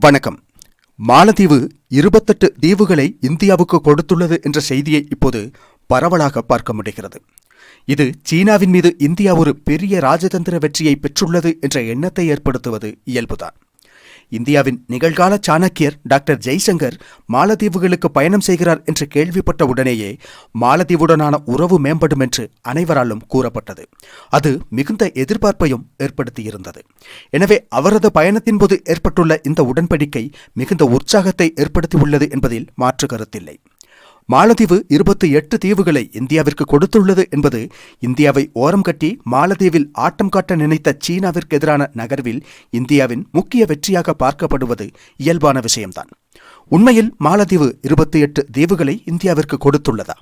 வணக்கம். மாலத்தீவு இருபத்தெட்டு தீவுகளை இந்தியாவுக்கு கொடுத்துள்ளது என்ற செய்தியை இப்போது பரவலாக பார்க்க முடிகிறது. இது சீனாவின் மீது இந்தியா ஒரு பெரிய ராஜதந்திர வெற்றியை பெற்றுள்ளது என்ற எண்ணத்தை ஏற்படுத்துவது இயல்புதான். இந்தியாவின் நிகழ்கால சாணக்கியர் டாக்டர் ஜெய்சங்கர் மாலத்தீவுகளுக்கு பயணம் செய்கிறார் என்று கேள்விப்பட்ட உடனேயே மாலத்தீவுடனான உறவு மேம்படும் என்று அனைவராலும் கூறப்பட்டது. அது மிகுந்த எதிர்பார்ப்பையும் ஏற்படுத்தியிருந்தது. எனவே அவரது பயணத்தின் போது ஏற்பட்டுள்ள இந்த உடன்படிக்கை மிகுந்த உற்சாகத்தை ஏற்படுத்தியுள்ளது என்பதில் மாற்று கருத்தில்லை. மாலத்தீவு இருபத்தி எட்டு தீவுகளை இந்தியாவிற்கு கொடுத்துள்ளது என்பது இந்தியாவை ஓரம் கட்டி மாலத்தீவில் ஆட்டம் காட்ட நினைத்த சீனாவிற்கு எதிரான நகர்வில் இந்தியாவின் முக்கிய வெற்றியாக பார்க்கப்படுவது இயல்பான விஷயம்தான். உண்மையில் மாலத்தீவு இருபத்தி எட்டு தீவுகளை இந்தியாவிற்கு கொடுத்துள்ளதா?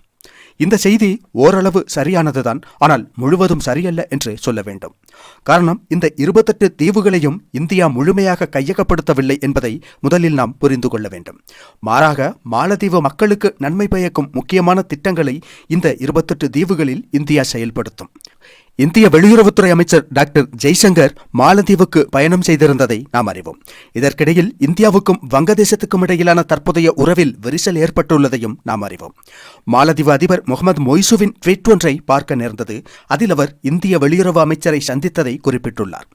இந்த செய்தி ஓரளவு சரியானதுதான். ஆனால் முழுவதும் சரியல்ல என்று சொல்ல வேண்டும். காரணம் இந்த இருபத்தெட்டு தீவுகளையும் இந்தியா முழுமையாக கையகப்படுத்தவில்லை என்பதை முதலில் நாம் புரிந்து கொள்ள வேண்டும். மாறாக மாலத்தீவு மக்களுக்கு நன்மை பயக்கும் முக்கியமான திட்டங்களை இந்த இருபத்தெட்டு தீவுகளில் இந்தியா செயல்படுத்தும். இந்திய வெளியுறவுத்துறை அமைச்சர் டாக்டர் ஜெய்சங்கர் மாலத்தீவுக்கு பயணம் செய்திருந்ததை நாம் அறிவோம். இதற்கிடையில் இந்தியாவுக்கும் வங்கதேசத்துக்கும் இடையிலான தற்போதைய உறவில் விரிசல் ஏற்பட்டுள்ளதையும் நாம் அறிவோம். மாலத்தீவு அதிபர் முகமது மொய்சுவின் ட்வீட் ஒன்றை பார்க்க நேர்ந்தது. அதில் அவர் இந்திய வெளியுறவு அமைச்சரை சந்தித்ததை குறிப்பிட்டுள்ளார்.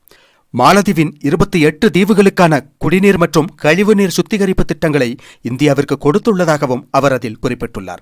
மாலதீவின் இருபத்தி எட்டு தீவுகளுக்கான குடிநீர் மற்றும் கழிவுநீர் சுத்திகரிப்பு திட்டங்களை இந்தியாவிற்கு கொடுத்துள்ளதாகவும் அவர் அதில் குறிப்பிட்டுள்ளார்.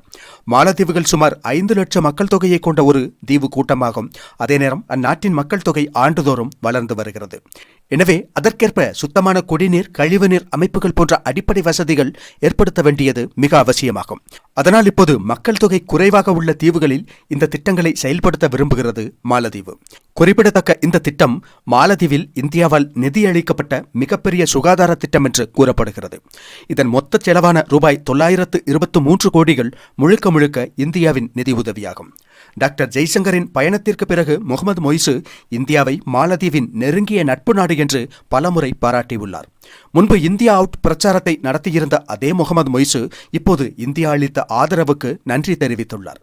மாலத்தீவுகள் சுமார் ஐந்து லட்சம் மக்கள் தொகையை கொண்ட ஒரு தீவு கூட்டமாகும். அதே நேரம் அந்நாட்டின் மக்கள் தொகை ஆண்டுதோறும் வளர்ந்து வருகிறது. எனவே அதற்கேற்ப சுத்தமான குடிநீர் கழிவுநீர் அமைப்புகள் போன்ற அடிப்படை வசதிகள் ஏற்படுத்த வேண்டியது மிக அவசியமாகும். அதனால் இப்போது மக்கள் தொகை குறைவாக உள்ள தீவுகளில் இந்த திட்டங்களை செயல்படுத்த விரும்புகிறது மாலத்தீவு. குறிப்பிடத்தக்க இந்த திட்டம் மாலத்தீவில் இந்தியாவால் நிதியளிக்கப்பட்ட மிகப்பெரிய சுகாதார திட்டம் என்று கூறப்படுகிறது. இதன் மொத்த செலவான ரூபாய் தொள்ளாயிரத்து இருபத்து மூன்று கோடிகள் முழுக்க முழுக்க இந்தியாவின் நிதி உதவியாகும். டாக்டர் ஜெய்சங்கரின் பயணத்திற்கு பிறகு முகமது மொய்சு இந்தியாவை மாலத்தீவின் நெருங்கிய நட்பு நாடு என்று பலமுறை பாராட்டியுள்ளார். முன்பு இந்தியா அவுட் பிரச்சாரத்தை நடத்தியிருந்த அதே முகமது மொய்சு இப்போது இந்தியா அளித்த ஆதரவுக்கு நன்றி தெரிவித்துள்ளார்.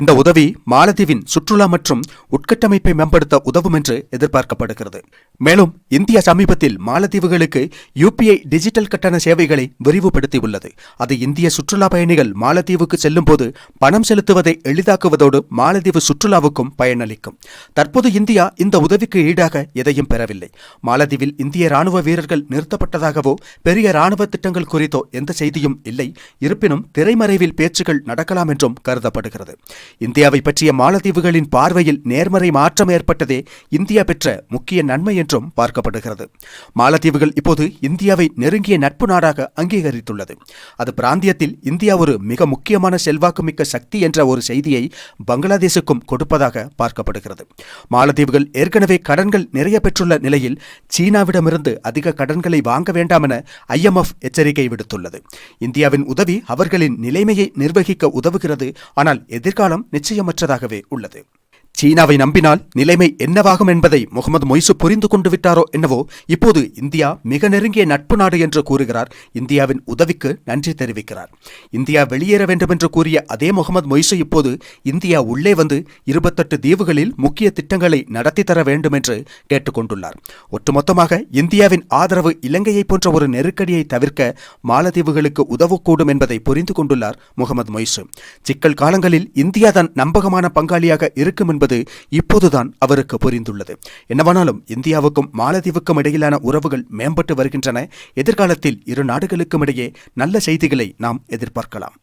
இந்த உதவி மாலத்தீவின் சுற்றுலா மற்றும் உட்கட்டமைப்பை மேம்படுத்த உதவும் என்று எதிர்பார்க்கப்படுகிறது. மேலும் இந்தியா சமீபத்தில் மாலத்தீவுகளுக்கு யூபிஐ டிஜிட்டல் கட்டண சேவைகளை விரிவுபடுத்தியுள்ளது. அது இந்திய சுற்றுலா பயணிகள் மாலத்தீவுக்கு செல்லும் போது பணம் செலுத்துவதை எளிதாக்குவதோடு மாலத்தீவு சுற்றுலாவுக்கும் பயனளிக்கும். தற்போது இந்தியா இந்த உதவிக்கு ஈடாக எதையும் பெறவில்லை. மாலத்தீவில் இந்திய ராணுவ வீரர்கள் நிறுத்தப்பட்டதாகவோ பெரிய ராணுவ திட்டங்கள் குறித்தோ எந்த செய்தியும் இல்லை. இருப்பினும் திரைமறைவில் பேச்சுகள் நடக்கலாம் என்றும் கருதப்படுகிறது. இந்தியாவை பற்றிய மாலத்தீவுகளின் பார்வையில் நேர்மறை மாற்றம் ஏற்பட்டதே இந்தியா பெற்ற முக்கிய நன்மை என்றும் பார்க்கப்படுகிறது. மாலத்தீவுகள் இப்போது இந்தியாவை நெருங்கிய நட்பு நாடாக அங்கீகரித்துள்ளது. அது பிராந்தியத்தில் இந்தியா ஒரு மிக முக்கியமான செல்வாக்குமிக்க சக்தி என்ற ஒரு செய்தியை பங்களாதேசுக்கும் கொடுப்பதாக பார்க்கப்படுகிறது. மாலத்தீவுகள் ஏற்கனவே கடன்கள் நிறைய பெற்றுள்ள நிலையில் சீனாவிடமிருந்து அதிக கடன்களை வாங்க வேண்டாம் என ஐஎம்எஃப் எச்சரிக்கை விடுத்துள்ளது. இந்தியாவின் உதவி அவர்களின் நிலைமையை நிர்வகிக்க உதவுகிறது. ஆனால் எதிர்காலம் நிச்சயமற்றதாகவே உள்ளது. சீனாவை நம்பினால் நிலைமை என்னவாகும் என்பதை முகமது மொய்சு புரிந்து கொண்டு விட்டாரோ என்னவோ இப்போது இந்தியா மிக நெருங்கிய நட்பு நாடு என்று கூறுகிறார். இந்தியாவின் உதவிக்கு நன்றி தெரிவிக்கிறார். இந்தியா வெளியேற வேண்டும் என்று கூறிய அதே முகமது மொய்சு இப்போது இந்தியா உள்ளே வந்து இருபத்தெட்டு தீவுகளில் முக்கிய திட்டங்களை நடத்தி தர வேண்டும் என்று கேட்டுக்கொண்டுள்ளார். ஒட்டுமொத்தமாக இந்தியாவின் ஆதரவு இலங்கையை போன்ற ஒரு நெருக்கடியை தவிர்க்க மாலத்தீவுகளுக்கு உதவக்கூடும் என்பதை புரிந்து கொண்டுள்ளார் முகமது மொய்சு. சிக்கல் காலங்களில் இந்தியா தான் நம்பகமான பங்காளியாக இருக்கும் என்பது இப்போதுதான் அவருக்கு புரிந்துள்ளது. என்னவானாலும் இந்தியாவுக்கும் மாலத்தீவுக்கும் இடையிலான உறவுகள் மேம்பட்டு வருகின்றன. எதிர்காலத்தில் இரு நாடுகளுக்கும் இடையே நல்ல செய்திகளை நாம் எதிர்பார்க்கலாம்.